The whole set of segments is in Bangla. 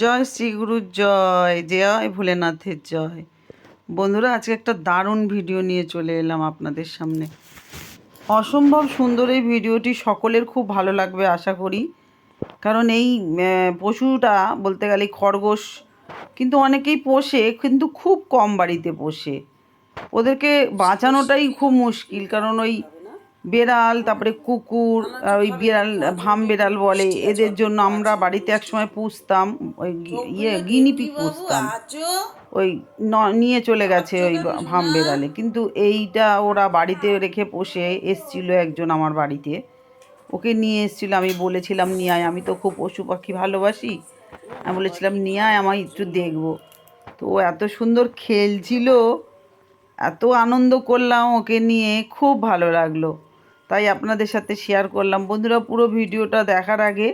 জয় শ্রী গুরুর জয় জয় ভোলেনাথের জয়। বন্ধুরা, আজকে একটা দারুণ ভিডিও নিয়ে চলে এলাম আপনাদের সামনে। অসম্ভব সুন্দর এই ভিডিওটি সকলের খুব ভালো লাগবে, আশা করি। কারণ এই পশুটা বলতে গেলে খরগোশ, কিন্তু অনেকেই পোষে, কিন্তু খুব কম বাড়িতে পোষে। ওদেরকে বাঁচানোটাই খুব মুশকিল, কারণ ওই বেড়াল, তারপরে কুকুর ওই বিড়াল, ভাম বেড়াল বলে। এদের জন্য আমরা বাড়িতে একসময় পুষতাম, ওই ইয়ে গিনিপিগ পুষতাম। ওই নিয়ে চলে গেছে ওই ভাম বেড়ালে। কিন্তু এইটা ওরা বাড়িতে রেখে পোষে, এসছিল একজন আমার বাড়িতে। ওকে নিয়ে এসেছিল, আমি বলেছিলাম নিয়ে আমি তো খুব পশু পাখি ভালোবাসি। আমি বলেছিলাম নিয়ে আমায় একটু দেখব। তো ও এত সুন্দর খেলছিল, এত আনন্দ করলাম ওকে নিয়ে, খুব ভালো লাগল। তাই আপনাদের সাথে শেয়ার করলাম। বন্ধুরা, পুরো ভিডিওটা দেখার আগে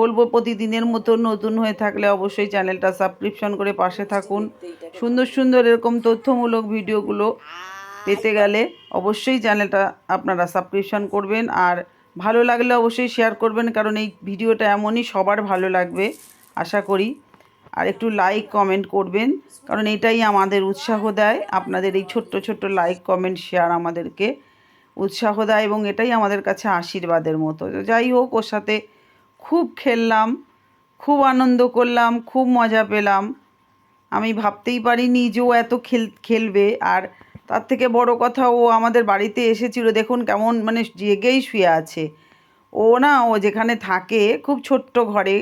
বলব, প্রতিদিনের মতো নতুন হয়ে থাকলে অবশ্যই চ্যানেলটা সাবস্ক্রিপশন করে পাশে থাকুন। সুন্দর সুন্দর এরকম তথ্যমূলক ভিডিওগুলো পেতে গেলে অবশ্যই চ্যানেলটা আপনারা সাবস্ক্রিপশন করবেন। আর ভালো লাগলে অবশ্যই শেয়ার করবেন, কারণ এই ভিডিওটা এমনই সবার ভালো লাগবে, আশা করি। আর একটু লাইক কমেন্ট করবেন, কারণ এটাই আমাদের উৎসাহ দেয়। আপনাদের এই ছোট্ট ছোট্ট লাইক কমেন্ট শেয়ার আমাদেরকে উৎসাহ দেয় এবং এটাই আমাদের কাছে আশীর্বাদের মতো। যাই হোক, ওর সাথে খুব খেললাম, খুব আনন্দ করলাম, খুব মজা পেলাম। আমি ভাবতেই পারিনি যে ও এত খেল, খেলবে আর তার থেকে বড় কথা ও আমাদের বাড়িতে এসেছিল। দেখুন কেমন মানে জেগেই শুয়ে আছে। ও না, ও যেখানে থাকে, খুব ছোট্ট ঘরে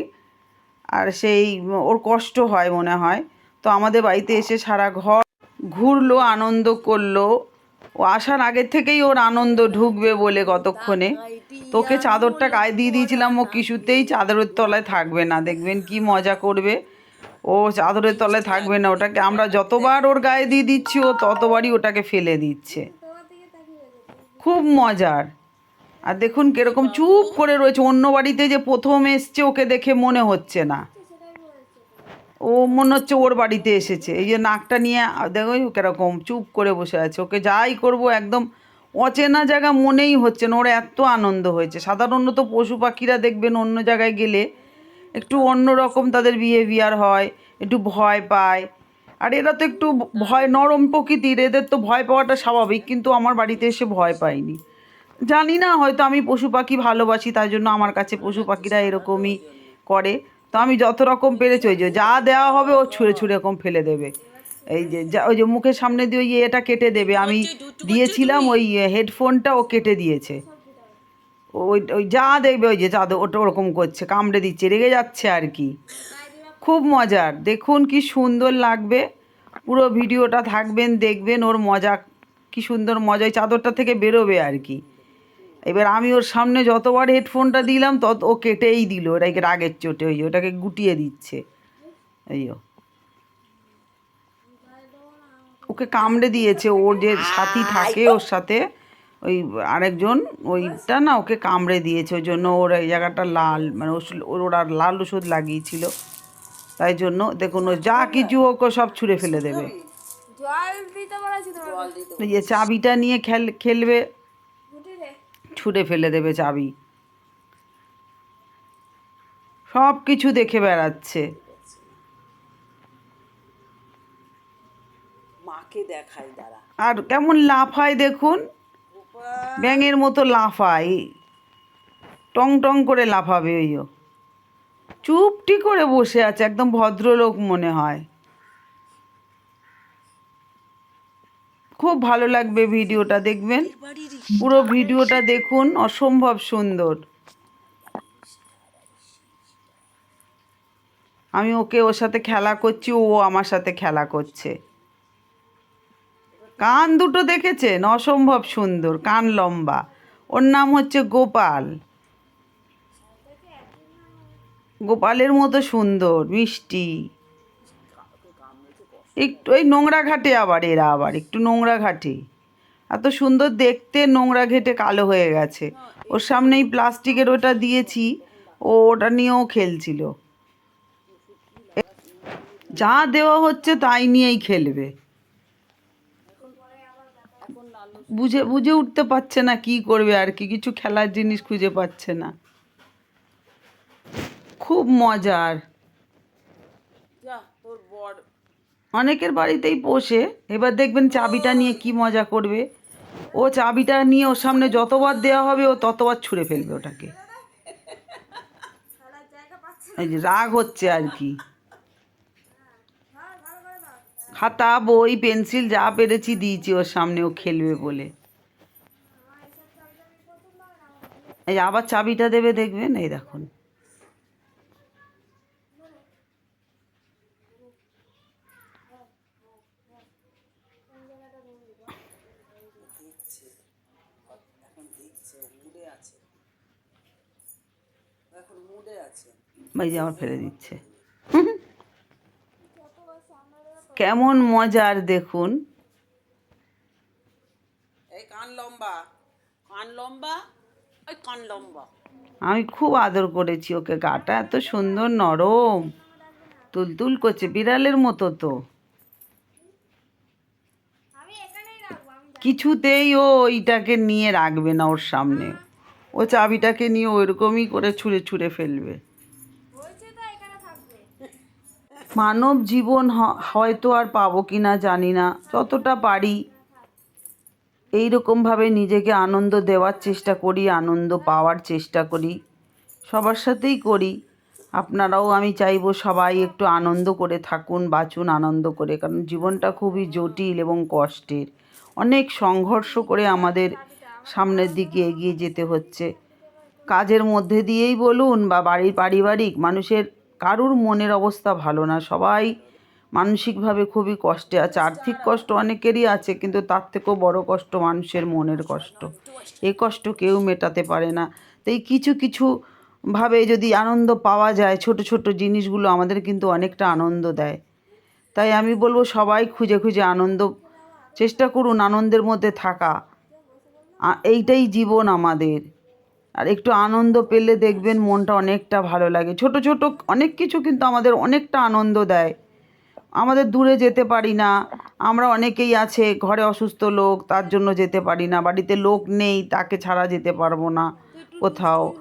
আর সেই ওর কষ্ট হয় মনে হয়। তো আমাদের বাড়িতে এসে সারা ঘর ঘুরলো, আনন্দ করল। ও আসার আগের থেকেই ওর আনন্দ ঢুকবে বলে কতক্ষণে। তোকে চাদরটা গায়ে দিয়ে দিয়েছিলাম ও কিছুতেই চাদরের তলায় থাকবে না। দেখবেন কি মজা করবে। ও চাদরের তলায় থাকবে না ওটাকে। আমরা যতবার ওর গায়ে দিয়ে দিচ্ছি ও ততবারই ওটাকে ফেলে দিচ্ছে। খুব মজার। আর দেখুন কীরকম চুপ করে রয়েছে। অন্য বাড়িতে যে প্রথম এসছে ওকে দেখে মনে হচ্ছে না। ও মনে হচ্ছে ওর বাড়িতে এসেছে। এই যে নাকটা নিয়ে, দেখো কেরকম চুপ করে বসে আছে। ওকে যাই করব, একদম অচেনা জায়গা মনেই হচ্ছে না। ওর এত আনন্দ হয়েছে। সাধারণত পশু পাখিরা দেখবেন অন্য জায়গায় গেলে একটু অন্য রকম তাদের বিহেভিয়ার হয়, একটু ভয় পায়। আর এরা তো একটু ভয়, নরম প্রকৃতির, এদের তো ভয় পাওয়াটা স্বাভাবিক, কিন্তু আমার বাড়িতে এসে ভয় পায়নি। জানি না, হয়তো আমি পশু পাখি ভালোবাসি, তাই জন্য আমার কাছে পশু পাখিরা এরকমই করে। তো আমি যত রকম পেরেছি ওই যে যা দেওয়া হবে ও ছুঁড়ে ছুঁড়ে এরকম ফেলে দেবে। এই যে যা ওই যে মুখের সামনে দিয়ে ওই এটা কেটে দেবে। আমি দিয়েছিলাম ওই হেডফোনটা ও কেটে দিয়েছে। ওই ওই যা দেখবে ওই যে যা ওটা ওরকম করছে কামড়ে দিচ্ছে রেগে যাচ্ছে আর কি। খুব মজার। দেখুন কি সুন্দর লাগবে। পুরো ভিডিওটা থাকবেন দেখবেন ওর মজা কি সুন্দর মজা ওই চাদরটা থেকে বেরোবে আর কি। এবার আমি ওর সামনে যতবার হেডফোনটা দিলাম তত ও কেটেই দিল। ওটাকে রাগের চোটে ওই ওটাকে গুটিয়ে দিচ্ছে। এই। ওকে কামড়ে দিয়েছে ওর যে সাথী থাকে ওর সাথে ওই আরেকজন ওইটা না ওকে কামড়ে দিয়েছে ওই জন্য ওর এই জায়গাটা লাল মানে ওর ওরা লাল ওষুধ লাগিয়েছিল। তাই জন্য দেখুন ও যা কিছু ওকে সব ছুঁড়ে ফেলে দেবে। চাবিটা নিয়ে খেল খেলবে। ছুঁড়ে ফেলে দেবে চাবি। সব কিছু দেখে বেড়াচ্ছে। মাকে দেখাই দাঁড়া। আর কেমন লাফায় দেখুন। ব্যাঙের মতো লাফায়। টং টং করে লাফাবে ওইও। চুপটি করে বসে আছে একদম ভদ্রলোক মনে হয়। খুব ভালো লাগবে ভিডিওটা দেখবেন। পুরো ভিডিওটা দেখুন, অসম্ভব সুন্দর। আমি ওকে ওর সাথে খেলা করছি, ও আমার সাথে খেলা করছে। কান দুটো দেখেছেন? অসম্ভব সুন্দর, কান লম্বা। ওর নাম হচ্ছে গোপাল। গোপালের মতো সুন্দর, মিষ্টি। একটু ওই নোংরা ঘাটে আবার, এরা আবার, একটু নোংরা ঘাটে। এত সুন্দর দেখতে, নোংরা ঘেটে কালো হয়ে গেছে। ওর সামনেই প্লাস্টিকের ওটা দিয়েছি, ও ওটা নিয়েও খেলছিল। যা দেওয়া হচ্ছে তাই নিয়েই খেলবে। বুঝে বুঝে উঠতে পারছে না কি করবে আর কি, কিছু খেলার জিনিস খুঁজে পাচ্ছে না। খুব মজার তোর বর অনেকের বাড়িতেই পোষে। এবার দেখবেন চাবিটা নিয়ে কি মজা করবে। ও চাবিটা নিয়ে ওর সামনে যতবার দেওয়া হবে, ও ততবার ছুঁড়ে ফেলবে ওটাকে। এই যে রাগ হচ্ছে আর কি। খাতা, বই, পেন্সিল যা পেরেছি দিয়েছি ওর সামনে ও খেলবে বলে। এই আবার চাবিটা দেবে দেখবেন, এই দেখুন। এই যে আমার ফেলে দিচ্ছে। কেমন মজার দেখুন। কান লম্বা কান লম্বা ওই কান লম্বা। আমি খুব আদর করেছি ওকে গাটা এত সুন্দর নরম। তুলতুল করছে বিড়ালের মতো তো। আমি এখানেই রাখব আমি কিছুতেই ও ওইটাকে নিয়ে রাখবে না ওর সামনে। ও চাবিটাকে নিয়ে ওইরকমই করে ছুঁড়ে ছুঁড়ে ফেলবে। মানব জীবন হয়তো আর পাবো কি না জানি না। যতটা পারি এই রকমভাবে নিজেকে আনন্দ দেওয়ার চেষ্টা করি আনন্দ পাওয়ার চেষ্টা করি সবার সাথেই করি। আপনারাও আমি চাইব সবাই একটু আনন্দ করে থাকুন বাঁচুন আনন্দ করে। কারণ জীবনটা খুবই জটিল এবং কষ্টের। অনেক সংঘর্ষ করে আমাদের সামনের দিকে এগিয়ে যেতে হচ্ছে। কাজের মধ্যে দিয়েই বলুন বা বাড়ির পারিবারিক, মানুষের কারুর মনের অবস্থা ভালো না। সবাই মানসিকভাবে খুবই কষ্টে আছে। আর্থিক কষ্ট অনেকেরই আছে, কিন্তু তার থেকেও বড় কষ্ট মানুষের মনের কষ্ট। এই কষ্ট কেউ মেটাতে পারে না। তাই কিছু কিছু ভাবে যদি আনন্দ পাওয়া যায়, ছোট ছোট জিনিসগুলো আমাদের কিন্তু অনেকটা আনন্দ দেয়। তাই আমি বলব সবাই খুঁজে খুঁজে আনন্দ, চেষ্টা করুন আনন্দের মধ্যে থাকা। এইটাই জীবন আমাদের। আর একটু আনন্দ পেলে দেখবেন মনটা অনেকটা ভালো লাগে। ছোট ছোট অনেক কিছু কিন্তু আমাদের অনেকটা আনন্দ দেয়। আমাদের দূরে যেতে পারি না। আমরা অনেকেই আছে ঘরে অসুস্থ লোক, তার জন্য যেতে পারি না। বাড়িতে লোক নেই, তাকে ছাড়া যেতে পারব না কোথাও।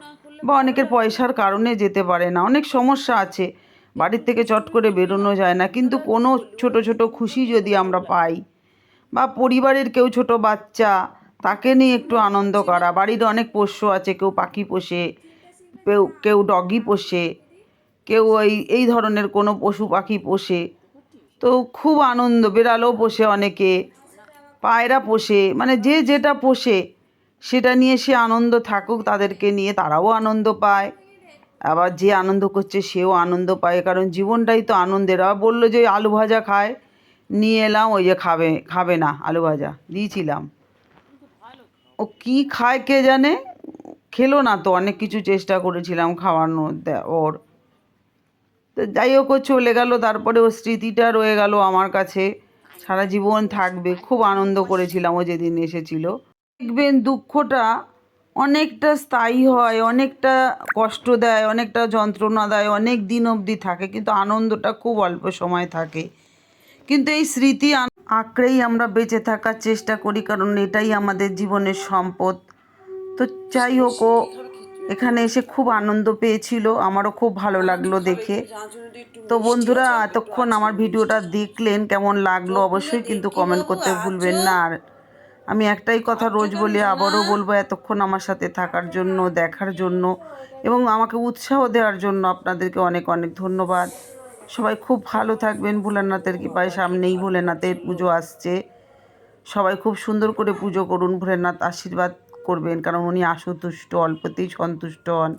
বা অনেকের পয়সার কারণে যেতে পারে না। অনেক সমস্যা আছে। বাড়ির থেকে চট করে বেরোনো যায় না। কিন্তু কোনো ছোট ছোট খুশি যদি আমরা পাই বা পরিবারের কেউ ছোট বাচ্চা তাকে নিয়ে একটু আনন্দ করা। বাড়ির অনেক পোষ্য আছে, কেউ পাখি পোষে, কেউ কেউ ডগি পোষে, কেউ ওই, এই ধরনের কোনো পশু পাখি পোষে। তো খুব আনন্দ, বিড়ালও পোষে অনেকে, পায়রা পোষে মানে যে যেটা পোষে, সেটা নিয়ে সে আনন্দ থাকুক, তাদেরকে নিয়ে তারাও আনন্দ পায়। আবার যে আনন্দ করছে, সেও আনন্দ পায়, কারণ জীবনটাই তো আনন্দের। আবার বলল যে, আলু ভাজা খায়। নিয়ে এলাম, ওই যে খাবে খাবে না, আলু ভাজা, দিয়েছিলাম। ও কি খায় কে জানে? খেলো না তো, অনেক কিছু চেষ্টা করেছিলাম খাওয়ানোর ওর। তো যাই হোক, ও চলে গেল, তারপরে ও স্মৃতিটা রয়ে গেল আমার কাছে। সারা জীবন থাকবে, খুব আনন্দ করেছিলাম ও যেদিন এসেছিল। দেখবেন দুঃখটা অনেকটা স্থায়ী হয়, অনেকটা কষ্ট দেয়, অনেকটা যন্ত্রণা দেয়, অনেক দিন অবধি থাকে, কিন্তু আনন্দটা খুব অল্প সময় থাকে। কিন্তু এই স্মৃতি আঁকড়েই আমরা বেঁচে থাকার চেষ্টা করি, কারণ এটাই আমাদের জীবনের সম্পদ। তো যাই হোক, ও এখানে এসে খুব আনন্দ পেয়েছিল, আমারও খুব ভালো লাগল দেখে। তো বন্ধুরা, এতক্ষণ আমার ভিডিওটা দেখলেন, কেমন লাগল অবশ্যই কিন্তু কমেন্ট করতে ভুলবেন না। আর আমি একটাই কথা রোজ বলি, আবারও বলব, এতক্ষণ আমার সাথে থাকার জন্য, দেখার জন্য এবং আমাকে উৎসাহ দেওয়ার জন্য আপনাদেরকে অনেক অনেক ধন্যবাদ। সবাই খুব ভালো থাকবেন, ভোলেনাথের কৃপায় সামনেই ভোলেনাথের পুজো আসছে। সবাই খুব সুন্দর করে পুজো করুন, ভোলেনাথ আশীর্বাদ করবেন, কারণ উনি আশুতুষ্ট অল্পতেই সন্তুষ্ট হন।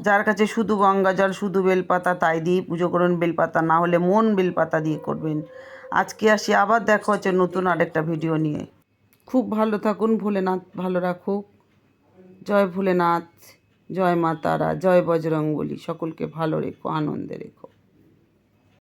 যার কাছে শুধু গঙ্গা জল, শুধু বেলপাতা, তাই দিয়েই পুজো করুন, বেলপাতা না হলে মন বেলপাতা দিয়ে করবেন। আজকে আসি, আবার দেখা হচ্ছে নতুন আরেকটা ভিডিও নিয়ে। খুব ভালো থাকুন, ভোলেনাথ ভালো রাখুক। জয় ভোলেনাথ, জয় মা তারা, জয় বজরং বলি সকলকে ভালো রেখো, আনন্দে রেখো।